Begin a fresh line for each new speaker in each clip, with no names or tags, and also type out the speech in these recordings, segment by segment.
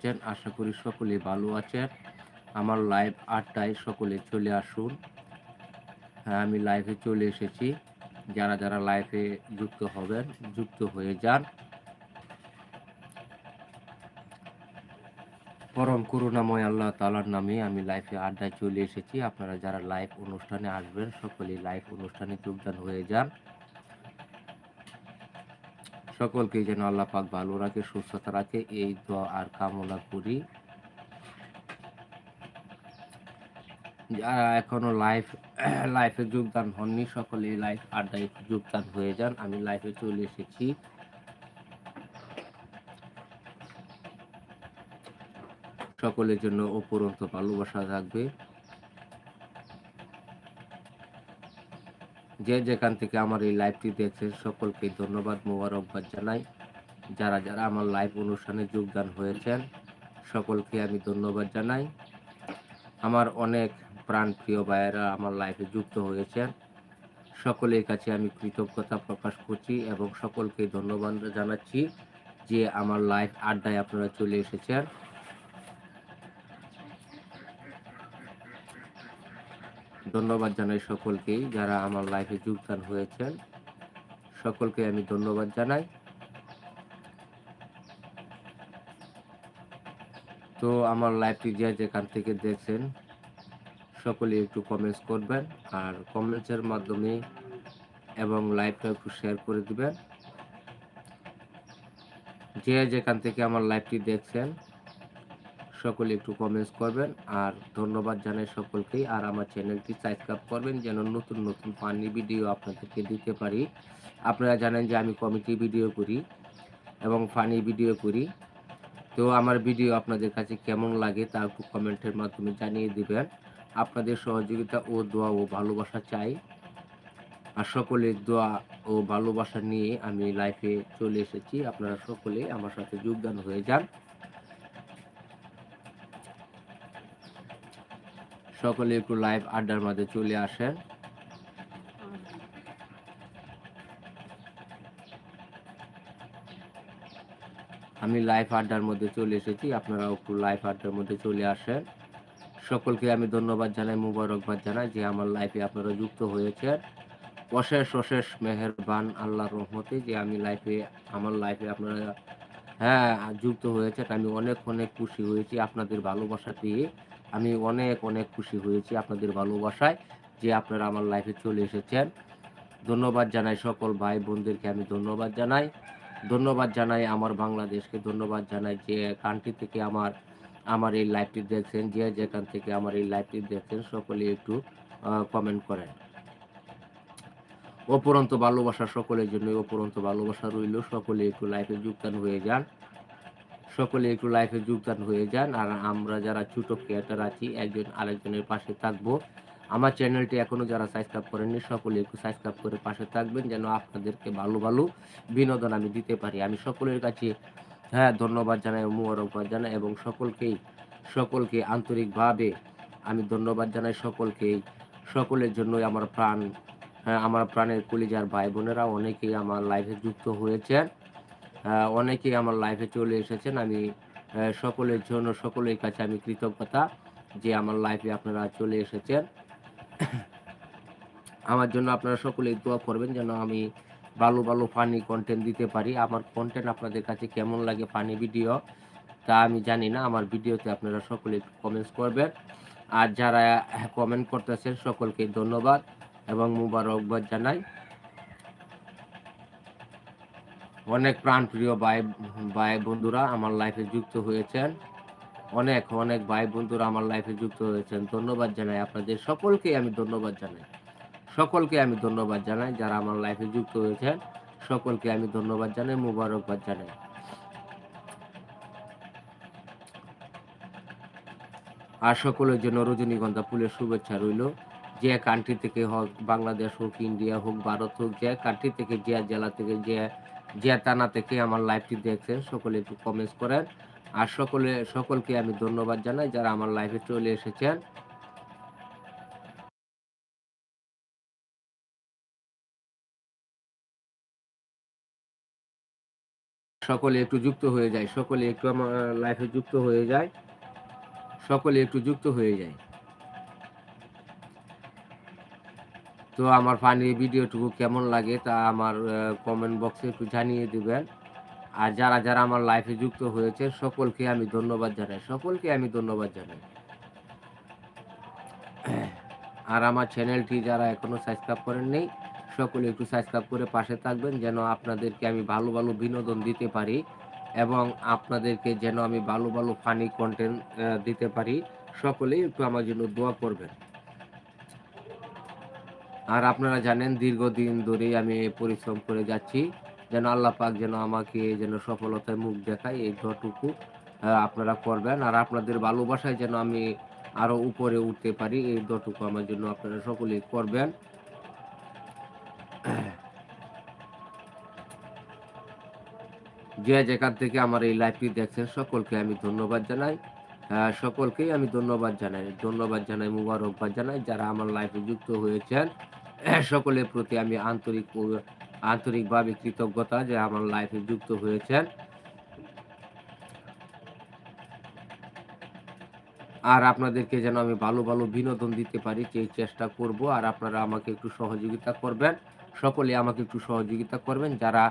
আছেন, আশা করি সকলে ভালো আছেন। আমার লাইভ আটটায় সকলে চলে আসুন। হ্যাঁ আমি লাইভে চলে এসেছি। যারা যারা লাইভে যুক্ত হবেন, যুক্ত হয়ে যান। পরম করুণাময় আল্লাহ তালার নামে আমি লাইফে আড্ডায় চলে এসেছি। আপনারা যারা লাইভ অনুষ্ঠানে আসবেন, সকলেই লাইভ অনুষ্ঠানে যোগদান হয়ে যান। সকলকে যেন আল্লাহ পাক ভালো রাখে, সুস্থতা রাখে। এই দোয়া আর কামনা করি। যারা এখনও লাইফ লাইফে যোগদান হননি, সকলে লাইভ আড্ডায় যোগদান হয়ে যান। আমি লাইফে চলে এসেছি। সকলের জন্য অপরন্ত ভালোবাসা থাকবে। যে যেখান থেকে আমার এই লাইভটি দেখছেন, সকলকে ধন্যবাদ, মোবারকবাদ জানাই। যারা যারা আমার লাইভ অনুষ্ঠানে যোগদান হয়েছেন, সকলকে আমি ধন্যবাদ জানাই। আমার অনেক প্রাণপ্রিয় ভাইয়েরা আমার লাইফে যুক্ত হয়েছেন। সকলের কাছে আমি কৃতজ্ঞতা প্রকাশ করছি এবং সকলকে ধন্যবাদ জানাচ্ছি যে আমার লাইফ আড্ডায় আপনারা চলে এসেছেন। ধন্যবাদ জানাই সকলকেই যারা আমার লাইফে যোগদান হয়েছেন। সকলকে আমি ধন্যবাদ জানাই। তো আমার লাইভটি যে যেখান থেকে দেখছেন, সকলে একটু কমেন্টস করবেন আর কমেন্টসের মাধ্যমে এবং লাইভটা একটু শেয়ার করে দিবেন। যে যেখান থেকে আমার লাইভটি দেখছেন সকলে একটু কমেন্টস করবেন। আর ধন্যবাদ জানাই সকলকেই। আর আমার চ্যানেলটি সাবস্ক্রাইব করবেন যেন নতুন নতুন ফানি ভিডিও আপনাদেরকে দিতে পারি। আপনারা জানেন যে আমি কমিটি ভিডিও করি এবং ফানি ভিডিও করি। তো আমার ভিডিও আপনাদের কাছে কেমন লাগে তা একটু কমেন্টের মাধ্যমে জানিয়ে দিবেন। আপনাদের সহযোগিতা ও দোয়া ও ভালোবাসা চাই। আর সকলের দোয়া ও ভালোবাসা নিয়ে আমি লাইফে চলে এসেছি। আপনারা সকলে আমার সাথে যোগদান হয়ে যান। সকলে একটু লাইভ আড্ডার মাঝে চলে আসেন। আমি লাইভ আড্ডার মধ্যে চলে এসেছি আপনারা একটু লাইভ আড্ডার মধ্যে চলে আসেন। সকলকে আমি ধন্যবাদ জানাই, মুবারকবাদ জানাই যে আমার লাইফে আপনারা যুক্ত হয়েছেন। অশেষ অশেষ মেহেরবান আল্লাহর রহমতে যে আমি লাইফে আমার লাইফে আপনারা হ্যাঁ যুক্ত হয়েছেন। আমি অনেক অনেক খুশি হয়েছি আপনাদের ভালোবাসা পেয়ে। আমি অনেক অনেক খুশি হয়েছি আপনাদের ভালোবাসায় যে আপনারা আমার লাইফে চলে এসেছেন। ধন্যবাদ জানাই সকল ভাই বোনদেরকে আমি ধন্যবাদ জানাই। ধন্যবাদ জানাই আমার বাংলাদেশকে, ধন্যবাদ জানাই যে কান্ট্রি থেকে আমার আমার এই লাইভটি দেখছেন, যে যেখান থেকে আমার এই লাইভটি দেখছেন, সকলে একটু কমেন্ট করেন। অপরন্ত ভালোবাসা সকলের জন্য অপরন্ত ভালোবাসা রইল, সকলে একটু লাইফে যোগদান হয়ে যান। সকলে একটু লাইফে যোগদান হয়ে যান। আর আমরা যারা ছোট ক্রিয়েটার আছি, একজন আরেকজনের পাশে থাকব। আমার চ্যানেলটি এখনও যারা সাবস্ক্রাইব করেননি, সকলে একটু সাবস্ক্রাইব করে পাশে থাকবেন যেন আপনাদেরকে ভালো ভালো বিনোদন আমি দিতে পারি। আমি সকলের কাছে হ্যাঁ ধন্যবাদ জানাই, মুবারকবাদ জানাই এবং সকলকেই, সকলকে আন্তরিকভাবে আমি ধন্যবাদ জানাই সকলকেই সকলের জন্যই আমার প্রাণ হ্যাঁ আমার প্রাণের কলিজার ভাই বোনেরা অনেকেই আমার লাইফে যুক্ত হয়েছেন। অনেকেই আমার লাইফে চলে এসেছেন। আমি সকলের জন্য, সকলের কাছে আমি কৃতজ্ঞতা যে আমার লাইফে আপনারা চলে এসেছেন। আমার জন্য আপনারা সকলেই দোয়া করবেন যেন আমি ভালো ভালো ফানি কন্টেন্ট দিতে পারি। আমার কন্টেন্ট আপনাদের কাছে কেমন লাগে ফানি ভিডিও তা আমি জানি না। আমার ভিডিওতে আপনারা সকলে কমেন্টস করবেন। আর যারা কমেন্ট করতেছেন, সকলকে ধন্যবাদ এবং মুবারকবাদ জানাই। অনেক প্রাণপ্রিয় ভাই ভাই বন্ধুরা আমার লাইফে যুক্ত হয়েছেন। অনেক অনেক ভাই বন্ধুরা আমার লাইফে যুক্ত হয়েছেন। ধন্যবাদ জানাই আপনাদের সকলকে আমি ধন্যবাদ জানাই। সকলকে আমি ধন্যবাদ জানাই যারা আমার লাইফে যুক্ত হয়েছেন। সকলকে আমি ধন্যবাদ জানাই, মুবারকবাদ জানাই। আর সকলের জন্য রজনীগন্ধা ফুলের শুভেচ্ছা রইল। যে কান্ট্রি থেকে হোক, বাংলাদেশ হোক ইন্ডিয়া হোক, ভারত হোক, যে কান্ট্রি থেকে, যে জেলা থেকে, যে যে টানা থেকে আমার লাইভটি দেখছেন সকলে একটু কমেন্টস করেন। আর সকলে, সকলকে আমি ধন্যবাদ জানাই যারা আমার লাইভে চলে এসেছেন। সকলে একটু যুক্ত হয়ে যায়, সকলে একটু আমার লাইফে যুক্ত হয়ে যায়, সকলে একটু যুক্ত হয়ে যায়। তো আমার ফানি ভিডিওটুকু কেমন লাগে তা আমার কমেন্ট বক্সে একটু জানিয়ে দেবেন। আর যারা যারা আমার লাইফে যুক্ত হয়েছে, সকলকে আমি ধন্যবাদ জানাই। সকলকে আমি ধন্যবাদ জানাই। আর আমার চ্যানেলটি যারা এখনও সাবস্ক্রাইব করেন নেই সকলে একটু সাবস্ক্রাইব করে পাশে থাকবেন, যেন আপনাদেরকে আমি ভালো ভালো বিনোদন দিতে পারি এবং আপনাদেরকে যেন আমি ভালো ভালো ফানি কন্টেন্ট দিতে পারি। সকলেই একটু আমার জন্য দোয়া করবেন। আর আপনারা জানেন দীর্ঘদিন ধরেই আমি পরিশ্রম করে যাচ্ছি। যেন আল্লাহ পাক যেন আমাকে যেন সফলতায় মুখ দেখায় এই যতটুকু আপনারা করবেন। আর আপনাদের ভালোবাসায় যেন আমি আরও উপরে উঠতে পারি, এই দটুকু আমার জন্য আপনারা সকলেই করবেন। যে যেখান থেকে আমার এই লাইভটি দেখছেন, সকলকে আমি ধন্যবাদ জানাই। সকলকেই আমি ধন্যবাদ জানাই। ধন্যবাদ জানাই, মুবারকবাদ জানাই যারা আমার লাইফে যুক্ত হয়েছেন। সকলের প্রতি আমি আন্তরিক আন্তরিকভাবে কৃতজ্ঞতা যে আমার লাইফে যুক্ত হয়েছেন। আর আপনাদেরকে যেন আমি ভালো ভালো বিনোদন দিতে পারি, সেই চেষ্টা করব। আর আপনারা আমাকে একটু সহযোগিতা করবেন। সকলে আমাকে একটু সহযোগিতা করবেন, যারা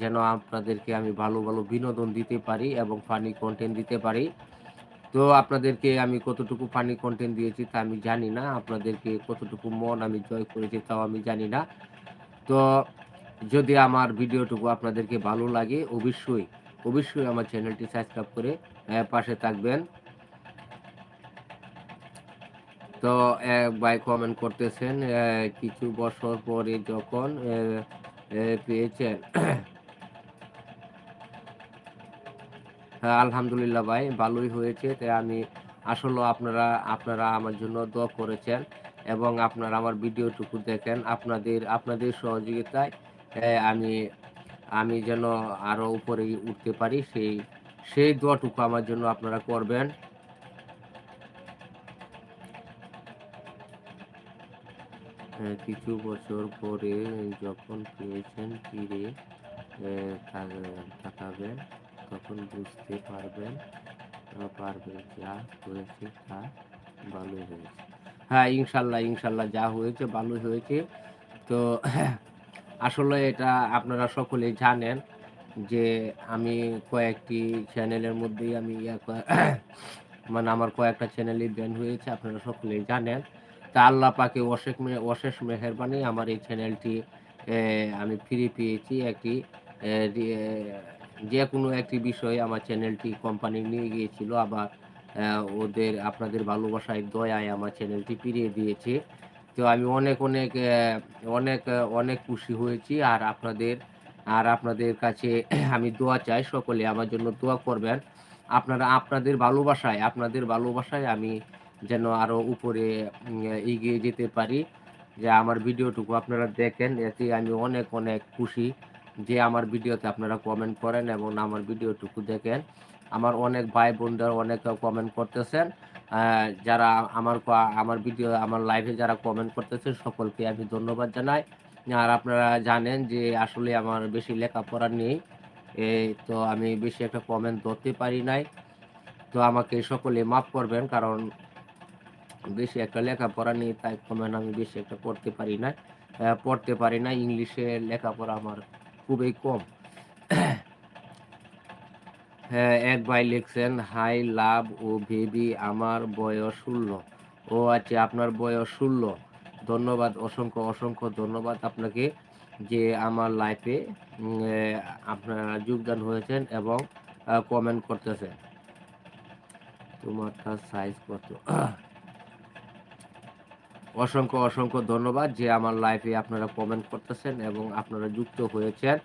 যেন আপনাদেরকে আমি ভালো ভালো বিনোদন দিতে পারি এবং ফানি কন্টেন্ট দিতে পারি। তো আপনাদেরকে আমি কতটুকু ফানি কন্টেন্ট দিয়েছি তা আমি জানি না। আপনাদেরকে কতটুকু মন আমি জয় করেছি তাও আমি জানি না। তো যদি আমার ভিডিওটুকু আপনাদেরকে ভালো লাগে, অবশ্যই অবশ্যই আমার চ্যানেলটি সাবস্ক্রাইব করে পাশে থাকবেন। তো এক কমেন্ট করতেছেন কিছু বছর পরে যখন পেয়েছেন হ্যাঁ আলহামদুলিল্লাহ ভাই, ভালোই হয়েছে। তাই আমি আসলে আপনারা আপনারা আমার জন্য দোয়া করেছেন এবং আপনারা আমার ভিডিওটুকু দেখেন। আপনাদের আপনাদের সহযোগিতায় আমি আমি যেন আরও উপরে উঠতে পারি, সেই সেই দোয়াটুকু আমার জন্য আপনারা করবেন। কিছু বছর পরে যখন পেয়েছেন, ফিরে তাকাবেন। তখন বুঝতে পারবেন পারবেন যা হয়েছে, তা ভালো হয়েছে। হ্যাঁ ইনশাল্লাহ ইনশাল্লাহ যা হয়েছে ভালোই হয়েছে। তো আসলে এটা আপনারা সকলেই জানেন যে আমি কয়েকটি চ্যানেলের মধ্যেই আমি মানে আমার কয়েকটা চ্যানেলই ব্যান হয়েছে, আপনারা সকলেই জানেন। তা আল্লাহ পাকে অশেষ অশেষ মেহরবানি আমার এই চ্যানেলটি আমি ফিরে পেয়েছি একটি যে কোনো একটি বিষয়ে আমার চ্যানেলটি কোম্পানি নিয়ে গিয়েছিল, আবার ওদের আপনাদের ভালোবাসায়, দয়ায় আমার চ্যানেলটি ফিরিয়ে দিয়েছে। তো আমি অনেক অনেক অনেক অনেক খুশি হয়েছি। আর আপনাদের আর আপনাদের কাছে আমি দোয়া চাই, সকলে আমার জন্য দোয়া করবেন। আপনারা, আপনাদের ভালোবাসায় আপনাদের ভালোবাসায় আমি যেন আরও উপরে এগিয়ে যেতে পারি। যে আমার ভিডিওটুকু আপনারা দেখেন, এতে আমি অনেক অনেক খুশি। যে আমার ভিডিওতে আপনারা কমেন্ট করেন এবং আমার ভিডিওটুকু দেখেন। আমার অনেক ভাই বোনরা অনেক কমেন্ট করতেছেন। যারা আমার আমার ভিডিও, আমার লাইভে যারা কমেন্ট করতেছেন, সকলকে আমি ধন্যবাদ জানাই। আর আপনারা জানেন যে আসলে আমার বেশি লেখাপড়া নেই। তো আমি বেশি একটা কমেন্ট ধরতে পারি নাই। তো আমাকে সকলে মাফ করবেন কারণ বেশি একটা লেখাপড়া নেই, তাই কমেন্ট আমি বেশি একটা পড়তে পারি না পড়তে পারি না ইংলিশে লেখাপড়া আমার খুবই কম। হ্যাঁ এক ভাই লিখছেন, হাই, লাভ ও বেবি আমার বয়স ষোলো। ও আচ্ছা আপনার বয়স ষোলো। ধন্যবাদ, অসংখ্য অসংখ্য ধন্যবাদ আপনাকে যে আমার লাইফে আপনারা যোগদান হয়েছেন এবং কমেন্ট করতেছেন। তোমারটা সাইজ কত? অসংখ্য অসংখ্য ধন্যবাদ যে আমার লাইফে আপনারা কমেন্ট করতেছেন এবং আপনারা যুক্ত হয়েছেন।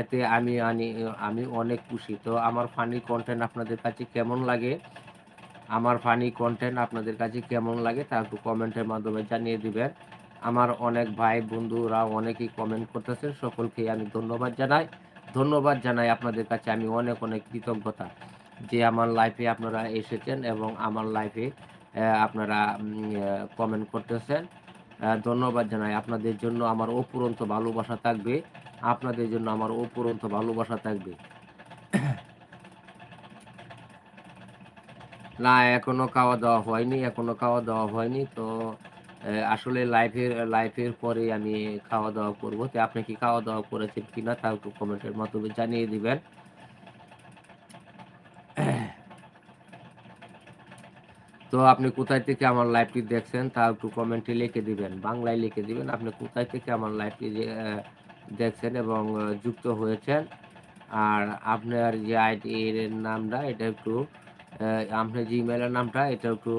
এতে আমি আনি আমি অনেক খুশি। তো আমার ফানি কন্টেন্ট আপনাদের কাছে কেমন লাগে? আমার ফানি কন্টেন্ট আপনাদের কাছে কেমন লাগে তা একটু কমেন্টের মাধ্যমে জানিয়ে দিবেন। আমার অনেক ভাই বন্ধুরা অনেকেই কমেন্ট করতেছেন, সকলকে আমি ধন্যবাদ জানাই। ধন্যবাদ জানাই আপনাদের কাছে আমি অনেক অনেক কৃতজ্ঞতা যে আমার লাইফে আপনারা এসেছেন এবং আমার লাইফে আপনারা কমেন্ট করতেছেন ধন্যবাদ জানাই আপনাদের জন্য আমার অপুরন্ত ভালোবাসা থাকবে আপনাদের জন্য আমার অপুরন্ত ভালোবাসা থাকবে। না এখনও খাওয়া-দাওয়া হয়নি, এখনও খাওয়া-দাওয়া হয়নি। তো আসলে লাইফের লাইফের পরে আমি খাওয়া-দাওয়া করব। তো আপনি কি খাওয়া-দাওয়া করেছেন কিনা তা একটু কমেন্টের মাধ্যমে জানিয়ে দিবেন। তো আপনি কোথায় থেকে আমার লাইভটি দেখছেন তা একটু কমেন্টে লিখে দিবেন। বাংলায় লিখে দিবেন, আপনি কোথায় থেকে আমার লাইভটি দেখছেন এবং যুক্ত হয়েছেন। আর আপনার যে আইডির নামটা, এটা একটু আপনার যে ইমেইলের নামটা, এটা একটু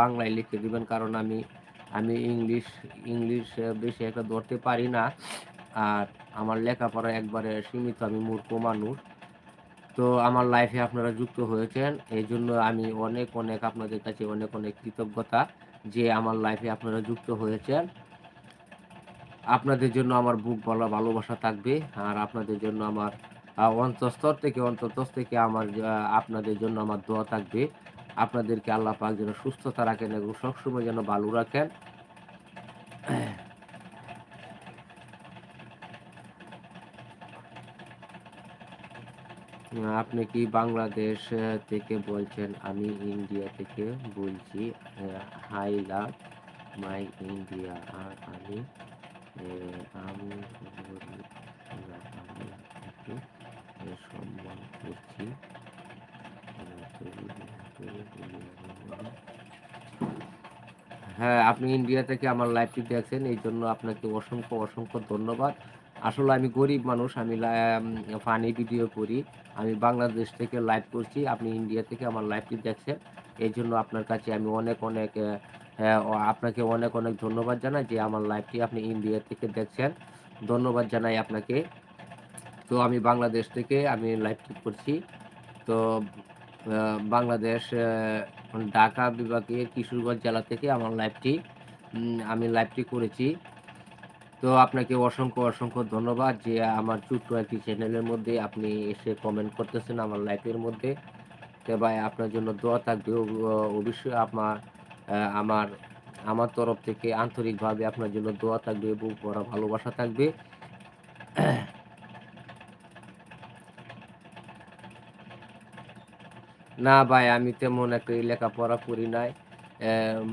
বাংলায় লিখে দিবেন। কারণ আমি আমি ইংলিশ ইংলিশ বেশি একটা ধরতে পারি না। আর আমার লেখাপড়া একবারে সীমিত, আমি মূর্খ মানুষ। তো আমার লাইফে আপনারা যুক্ত হয়েছেন। এই জন্য আমি অনেক, অনেক আপনাদের কাছে অনেক, অনেক কৃতজ্ঞতা যে আমার লাইফে আপনারা যুক্ত হয়েছেন। আপনাদের জন্য আমার বুক বলা ভালোবাসা থাকবে। আর আপনাদের জন্য আমার আ অন্তঃস্থল থেকে অন্তঃস্থ থেকে আমার আপনাদের জন্য আমার দোয়া থাকবে। আপনাদেরকে আল্লাহ পাক যেন সুস্থতা রাখেন এবং সবসময় যেন ভালো রাখেন। আপনি কি বাংলাদেশ থেকে বলছেন? আমি ইন্ডিয়া থেকে বলছি। High love my India. আর আমি আমি সম্মান করছি। হ্যাঁ, আপনি ইন্ডিয়া থেকে আমার লাইভটি দেখছেন। এই জন্য আপনাকে অসংখ্য, অসংখ্য ধন্যবাদ। আসলে আমি গরিব মানুষ। আমি ফানি ভিডিও করি। আমি বাংলাদেশ থেকে লাইভ করছি। আপনি ইন্ডিয়া থেকে আমার লাইভটি দেখছেন। এই জন্য আপনার কাছে আমি অনেক, অনেক অ্যা আপনাকে অনেক, অনেক ধন্যবাদ জানাই যে আমার লাইভটি আপনি ইন্ডিয়া থেকে দেখছেন। ধন্যবাদ জানাই আপনাকে। তো আমি বাংলাদেশ থেকে আমি লাইভটি করছি। তো বাংলাদেশ ঢাকা বিভাগের কিশোরগঞ্জ জেলা থেকে আমার লাইভটি আমি লাইভটি করেছি। তো আপনাকে অসংখ্য, অসংখ্য ধন্যবাদ যে আমার ছোট্ট একটি চ্যানেলের মধ্যে আপনি এসে কমেন্ট করতেছেন আমার লাইফের মধ্যে। তো ভাই আপনার জন্য দোয়া থাকবে। অবশ্যই আমার আমার আমার তরফ থেকে আন্তরিকভাবে আপনার জন্য দোয়া থাকবে, বুক ভরা ভালোবাসা থাকবে। না ভাই আমি তেমন একটা লেখাপড়া করি নাই।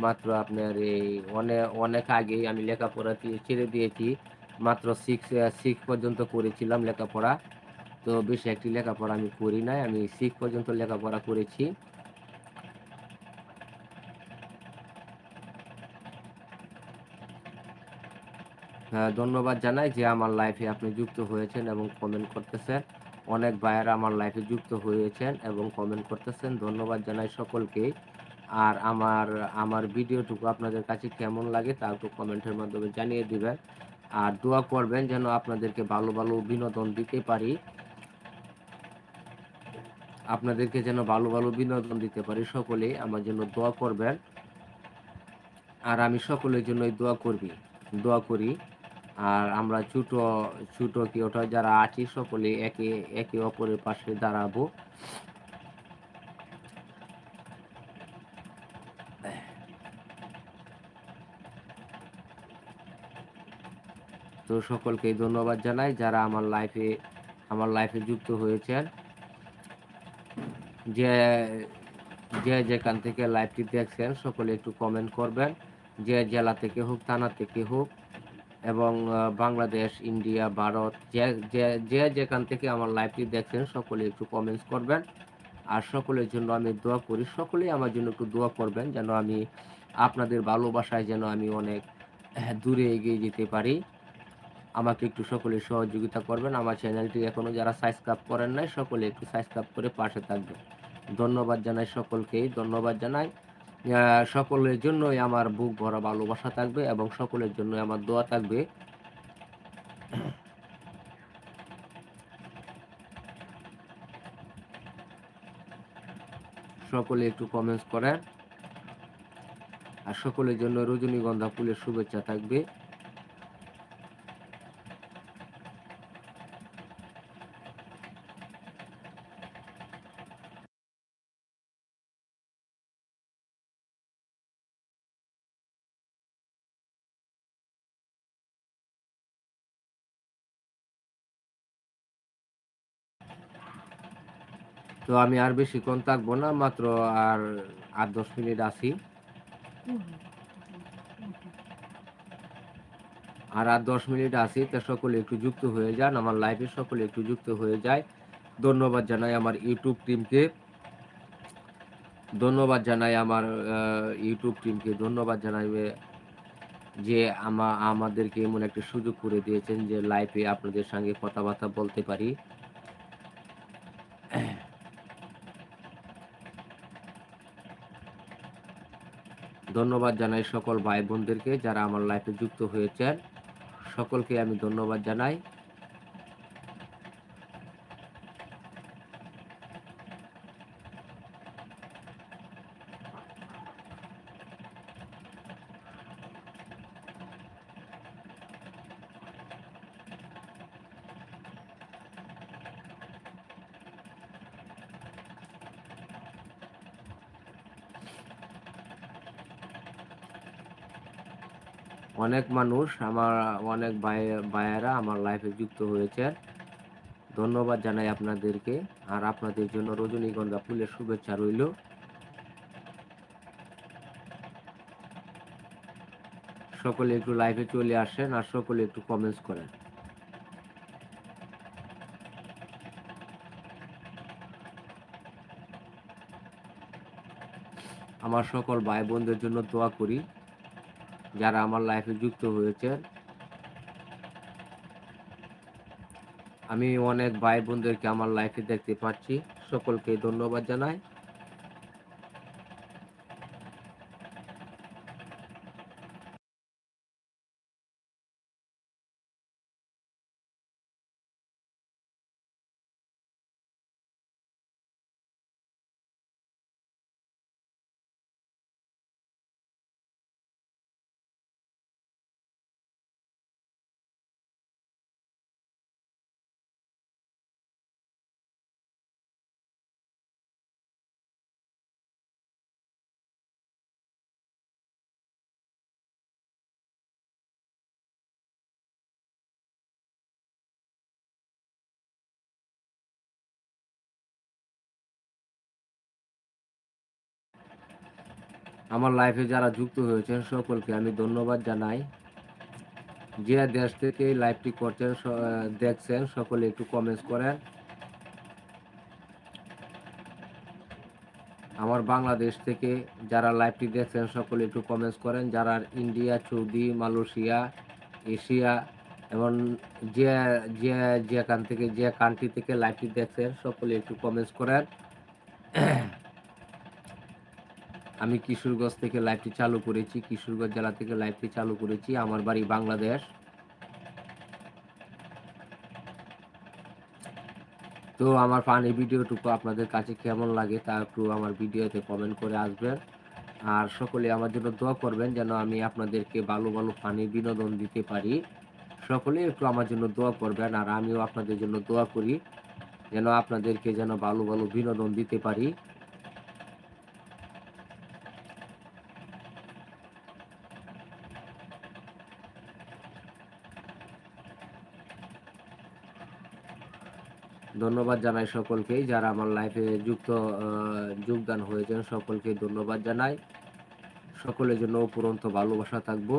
মাত্র আপনার এই অনেক অনেক আগেই আমি লেখাপড়া ছেড়ে দিয়েছি। মাত্র 6 অ্যা 6 পর্যন্ত করেছিলাম লেখাপড়া। তো বেশি একটি লেখাপড়া আমি করি নাই। আমি 6 পর্যন্ত লেখাপড়া করেছি। হ্যাঁ, ধন্যবাদ জানাই যে আমার লাইফে আপনি যুক্ত হয়েছেন এবং কমেন্ট করতেছেন। অনেক ভাইয়েরা আমার লাইফে যুক্ত হয়েছেন এবং কমেন্ট করতেছেন। ধন্যবাদ জানাই সকলকেই। আর আমার আমার ভিডিওটুকু আপনাদের কাছে কেমন লাগে তা একটু কমেন্টের মাধ্যমে জানিয়ে দিবেন। আর দোয়া করবেন যেন আপনাদেরকে ভালো, ভালো বিনোদন দিতে পারি। আপনাদেরকে যেন ভালো, ভালো বিনোদন দিতে পারি সকলেই আমার জন্য দোয়া করবেন। আর আমি সকলের জন্যই দোয়া করবি দোয়া করি। আর আমরা ছোট, ছোট কি ওটা যারা আছি সকলে একে একে অপরের পাশে দাঁড়াবো। তো সকলকেই ধন্যবাদ জানাই যারা আমার লাইফে আমার লাইফে যুক্ত হয়েছেন। যে যে যেখান থেকে লাইভটি দেখছেন সকলে একটু কমেন্ট করবেন। যে জেলা থেকে হোক, থানা থেকে হোক এবং বাংলাদেশ, ইন্ডিয়া, ভারত যে যে যে যেখান থেকে আমার লাইভটি দেখছেন সকলে একটু কমেন্টস করবেন। আর সকলের জন্য আমি দোয়া করি। সকলেই আমার জন্য একটু দোয়া করবেন যেন আমি আপনাদের ভালোবাসায় যেন আমি অনেক দূরে এগিয়ে যেতে পারি। আমাকে একটু সকলে সহযোগিতা করবেন। আমার চ্যানেলটি এখনও যারা সাবস্ক্রাইব করেন নাই সকলে একটু সাবস্ক্রাইব করে পাশে থাকবেন। ধন্যবাদ জানাই সকলকেই, ধন্যবাদ জানাই। সকলের জন্যই আমার বুক ভরা ভালোবাসা থাকবে এবং সকলের জন্যই আমার দোয়া থাকবে। সকলে একটু কমেন্টস করেন। আর সকলের জন্য রজনীগন্ধা ফুলের শুভেচ্ছা থাকবে। তো আমি আর বেশিক্ষণ থাকব না, মাত্র আর আট, দশ মিনিট আছি। আর আর দশ মিনিট আছি তা সকলে একটু যুক্ত হয়ে যান, আমার লাইভে সকলে একটু যুক্ত হয়ে যায়। ধন্যবাদ জানাই আমার ইউটিউব টিমকে ধন্যবাদ জানাই আমার ইউটিউব টিমকে ধন্যবাদ জানাই যে আমা, আমাদেরকে এমন একটা সুযোগ করে দিয়েছেন যে লাইভে আপনাদের সঙ্গে কথাবার্তা বলতে পারি। ধন্যবাদ জানাই সকল ভাই বোনদেরকে যারা আমার লাইফে যুক্ত হয়েছেন। সকলকে আমি ধন্যবাদ জানাই। অনেক মানুষ, আমার অনেক ভাই, ভাইয়েরা আমার লাইফে যুক্ত হয়েছে। ধন্যবাদ জানাই আপনাদেরকে। আর আপনাদের জন্য রজনীগন্ধা ফুলের শুভেচ্ছা রইল। সকলে একটু লাইভে চলে আসেন আর সকলে একটু কমেন্টস করেন। আমার সকল ভাই বোনদের জন্য দোয়া করি। যারা আমার লাইফে যুক্ত হয়েছে আমি অনেক ভাই বোনদেরকে আমার লাইফে দেখতে পাচ্ছি। সকলকে ধন্যবাদ জানাই। আমার লাইফে যারা যুক্ত হয়েছেন সকলকে আমি ধন্যবাদ জানাই। যে দেশ থেকে লাইভটি করছেন দেখছেন, সকলে একটু কমেন্টস করেন। আমার বাংলাদেশ থেকে যারা লাইভটি দেখছেন, সকলে একটু কমেন্টস করেন। যারা ইন্ডিয়া, সৌদি, মালয়েশিয়া, এশিয়া, এবং যে যে, যেখান থেকে, যে কান্ট্রি থেকে লাইভটি দেখছেন, সকলে একটু কমেন্টস করেন। আমি কিশোরগঞ্জ থেকে লাইভটি চালু করেছি, কিশোরগঞ্জ জেলা থেকে লাইভটি চালু করেছি, আমার বাড়ি বাংলাদেশ। তো আমার ফানি ভিডিওটুকু আপনাদের কাছে কেমন লাগে তা একটু আমার ভিডিওতে কমেন্ট করে আসবেন। আর সকলে আমার জন্য দোয়া করবেন যেন আমি আপনাদেরকে ভালো ভালো ফানি বিনোদন দিতে পারি। সকলে একটু আমার জন্য দোয়া করবেন আর আমিও আপনাদের জন্য দোয়া করি যেন আপনাদেরকে যেন ভালো ভালো বিনোদন দিতে পারি। ধন্যবাদ জানাই সকলকেই যারা আমার লাইফে যুক্ত যোগদান হয়েছেন, সকলকে ধন্যবাদ জানাই। সকলের জন্য উপরন্ত ভালোবাসা থাকব।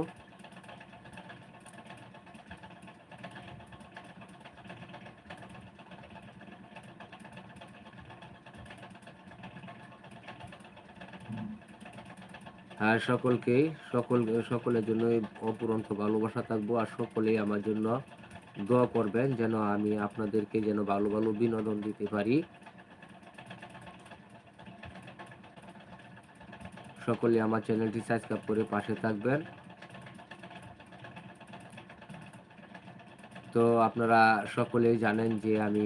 আর সকলকেই, সকল, সকলের জন্য অপুরন্ত ভালোবাসা থাকব আর সকলেই আমার জন্য দোয়া করবেন যেন আমি আপনাদেরকে যেন ভালো ভালো বিনোদন দিতে পারি। সকলে আমার চ্যানেলটি সাবস্ক্রাইব করে পাশে থাকবেন। তো আপনারা সকলেই জানেন যে আমি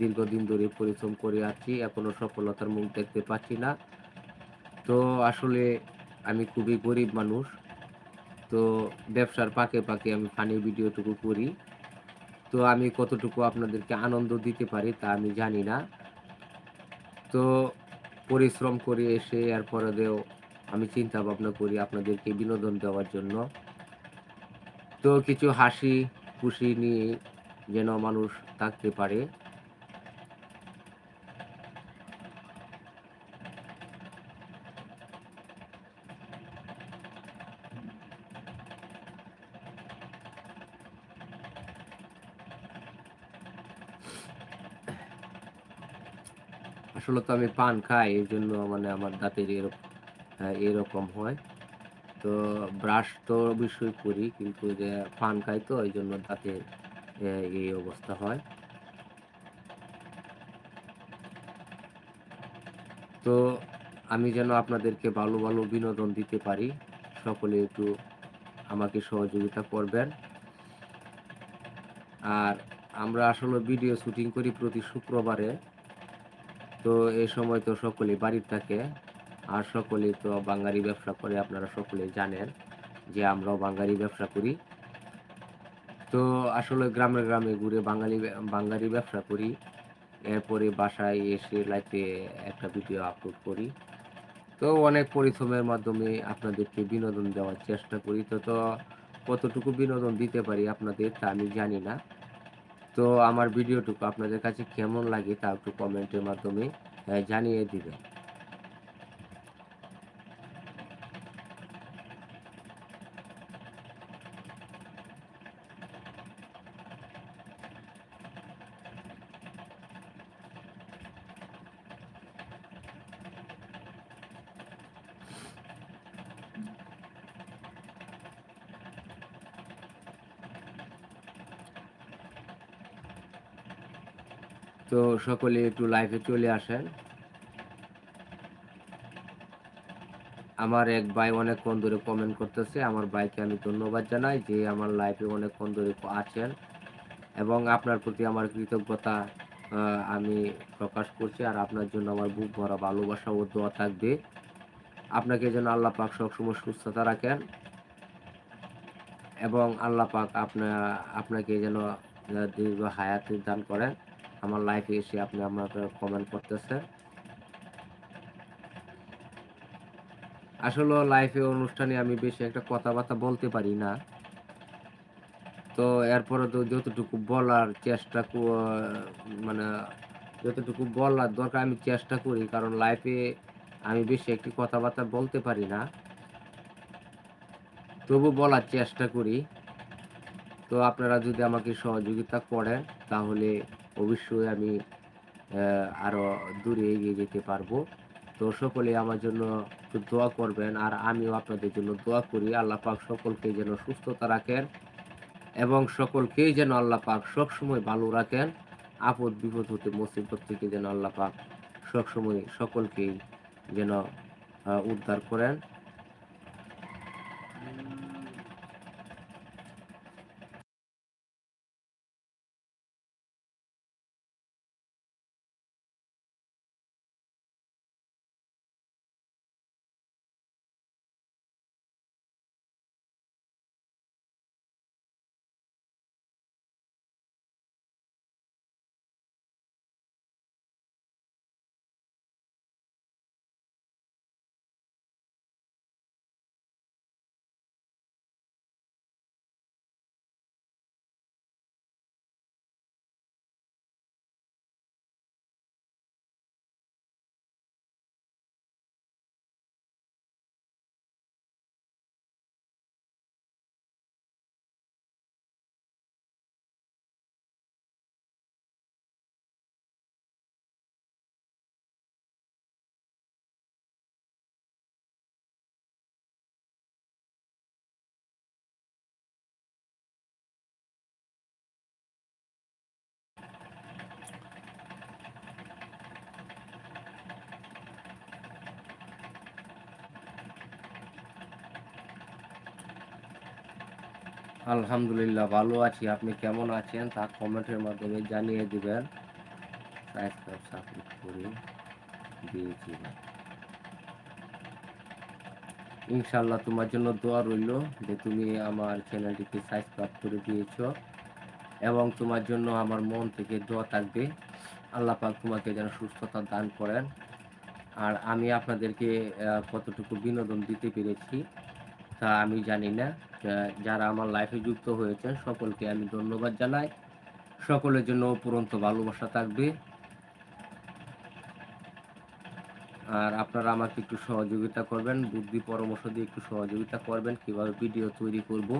দীর্ঘদিন ধরে পরিশ্রম করে আছি, এখনও সফলতার মুখ দেখতে পাচ্ছি না। তো আসলে আমি খুবই গরিব মানুষ, তো ব্যবসার পাকে পাকে আমি ফানি ভিডিওটুকু করি। তো আমি কতটুকু আপনাদেরকে আনন্দ দিতে পারি তা আমি জানি না। তো পরিশ্রম করে এসে এরপরেও আমি চিন্তা ভাবনা করি আপনাদেরকে বিনোদন দেওয়ার জন্য। তো কিছু হাসি খুশি নিয়ে যেন মানুষ থাকতে পারে। আসলে তো আমি পান খাই, এই জন্য মানে আমার দাঁতের এরকম এরকম হয়। তো ব্রাশ তো অবশ্যই করি, কিন্তু যে পান খাই তো, এই জন্য দাঁতে এই অবস্থা হয়। তো আমি যেন আপনাদেরকে ভালো ভালো বিনোদন দিতে পারি, সকলে একটু আমাকে সহযোগিতা করবেন। আর আমরা আসলে ভিডিও শুটিং করি প্রতি শুক্রবারে। তো এই সময় তো সকলেই বাড়ির থাকে, আর সকলেই তো বাঙালি ব্যবসা করে, আপনারা সকলেই জানেন যে আমরাও বাঙালি ব্যবসা করি। তো আসলে গ্রামে গ্রামে ঘুরে বাঙালি বাঙালি ব্যবসা করি। এরপরে বাসায় এসে লাইফে একটা ভিডিও আপলোড করি। তো অনেক পরিশ্রমের মাধ্যমে আপনাদেরকে বিনোদন দেওয়ার চেষ্টা করি। তো তো কতটুকু বিনোদন দিতে পারি আপনাদের তা আমি জানি না। তো আমার ভিডিওটুকু আপনাদের কাছে কেমন লাগে তা একটু কমেন্টের মাধ্যমে জানিয়ে দিবেন তো সকলে একটু লাইভে চলে আসেন। আমার এক ভাই অনেকক্ষণ ধরে কমেন্ট করতেছে। আমার ভাইকে আমি ধন্যবাদ জানাই যে আমার লাইফে অনেকক্ষণ ধরে আছেন এবং আপনার প্রতি আমার কৃতজ্ঞতা আমি প্রকাশ করছি আর আপনার জন্য আমার বুক ভরা ভালোবাসা ও দোয়া থাকবে। আপনাকে যেন আল্লাহ পাক সবসময় সুস্থতা রাখেন এবং আল্লাহ পাক আপনার আপনাকে যেন দীর্ঘ হায়াতি দান করেন। আমার লাইফে এসে আপনি আমাকে কমেন্ট করতেছেন। আসলে লাইফে অনুষ্ঠানে আমি বেশি একটা কথাবার্তা বলতে পারি না। তো এরপরে তো যতটুকু বলার চেষ্টা মানে যতটুকু বলার দরকার আমি চেষ্টা করি, কারণ লাইফে আমি বেশি একটি কথাবার্তা বলতে পারি না। তবু বলার চেষ্টা করি। তো আপনারা যদি আমাকে সহযোগিতা করেন, তাহলে অবশ্যই আমি আরও দূরে এগিয়ে যেতে পারব। তো সকলে আমার জন্য একটু দোয়া করবেন আর আমিও আপনাদের জন্য দোয়া করি। আল্লাহ পাক সকলকে যেন সুস্থতা রাখেন এবং সকলকেই যেন আল্লাহ পাক সবসময় ভালো রাখেন। আপদ বিপদ হতে, মুসিবত থেকে যেন আল্লাহ পাক সবসময় সকলকেই যেন উদ্ধার করেন। আলহামদুলিল্লাহ, ভালো আছি। আপনি কেমন আছেন? তা কমেন্টের মাধ্যমে জানিয়ে দিবেন। সাবস্ক্রাইব সাবমিট করে দিয়েছি। ইনশাল্লাহ তোমার জন্য দোয়া রইল যে তুমি আমার চ্যানেলটিকে সাবস্ক্রাইব করে দিয়েছ এবং তোমার জন্য আমার মন থেকে দোয়া থাকবে। আল্লাহ পাক তোমাকে যেন সুস্থতা দান করেন। আর আমি আপনাদেরকে কতটুকু বিনোদন দিতে পেরেছি তা আমি জানি না। যারা আমার লাইফে যুক্ত হয়েছেন, সকলকে আমি ধন্যবাদ জানাই। সকলের জন্য অপুরন্ত ভালোবাসা থাকবে। আর আপনারা আমাকে একটু সহযোগিতা করবেন, বুদ্ধি পরামর্শ দিয়ে একটু সহযোগিতা করবেন, কীভাবে ভিডিও তৈরি করব।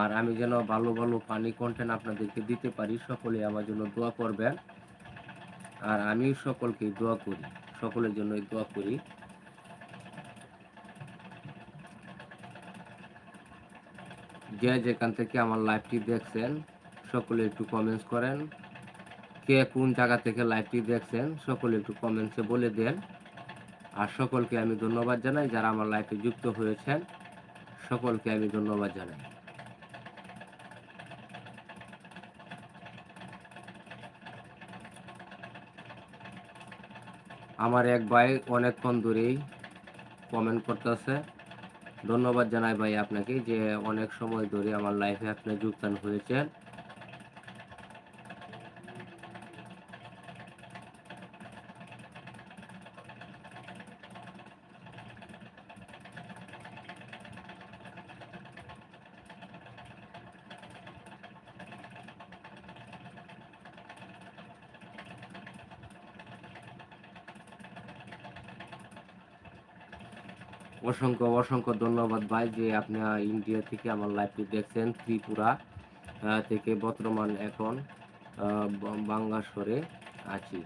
আর আমি যেন ভালো ভালো পানি কন্টেন্ট আপনাদেরকে দিতে পারি, সকলে আমার জন্য দোয়া করবেন। আর আমি সকলকে দোয়া করি, সকলের জন্যই দোয়া করি। যে যেখান থেকে আমার লাইভটি দেখছেন, সকলে একটু কমেন্টস করেন। কে কোন জায়গা থেকে লাইভটি দেখছেন, সকলে একটু কমেন্টসে বলে দেন। আর সকলকে আমি ধন্যবাদ জানাই যারা আমার লাইফে যুক্ত হয়েছেন। সকলকে আমি ধন্যবাদ জানাই। আমার এক ভাই অনেকক্ষণ ধরেই কমেন্ট করতেছে। ধন্যবাদ জানাই ভাই আপনাকে যে অনেক সময় ধরে আমার লাইফে আপনি যোগদান হয়েছেন। অসংখ্য অসংখ্য ধন্যবাদ ভাই যে আপনি ইন্ডিয়া থেকে আমার লাইভটি দেখছেন, ত্রিপুরা থেকে বর্তমান এখন বাংলাসরে আছি।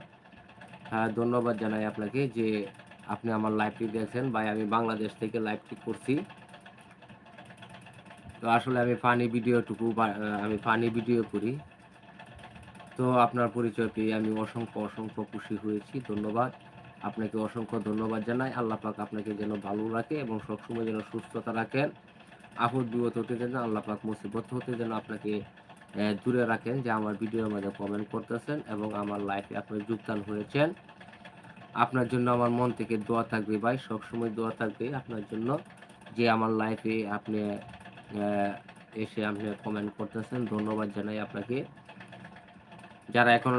হ্যাঁ ধন্যবাদ জানাই আপনাকে যে আপনি আমার লাইভটি দেখছেন। ভাই, আমি বাংলাদেশ থেকে লাইভটি করছি। তো আসলে আমি ফানি ভিডিওটুকু আমি ফানি ভিডিও করি। তো আপনার পরিচয় পেয়ে আমি অসংখ্য অসংখ্য খুশি হয়েছি। ধন্যবাদ। আপনাকে অসংখ্য ধন্যবাদ জানাই। আল্লাহ পাক আপনাকে যেন ভালো রাখে এবং সবসময় যেন সুস্থতা রাখেন। আপদ বিপদ হতে যেন আল্লাহ পাক মুসিবত হতে যেন আপনাকে দূরে রাখেন, যে আমার ভিডিওর মধ্যে কমেন্ট করতেছেন এবং আমার লাইফে আপনি যোগদান হয়েছেন। আপনার জন্য আমার মন থেকে দোয়া থাকবে ভাই, সবসময় দোয়া থাকবে আপনার জন্য। যে আমার লাইফে আপনি এসে আপনি কমেন্ট করতেছেন, ধন্যবাদ জানাই আপনাকে। যারা এখন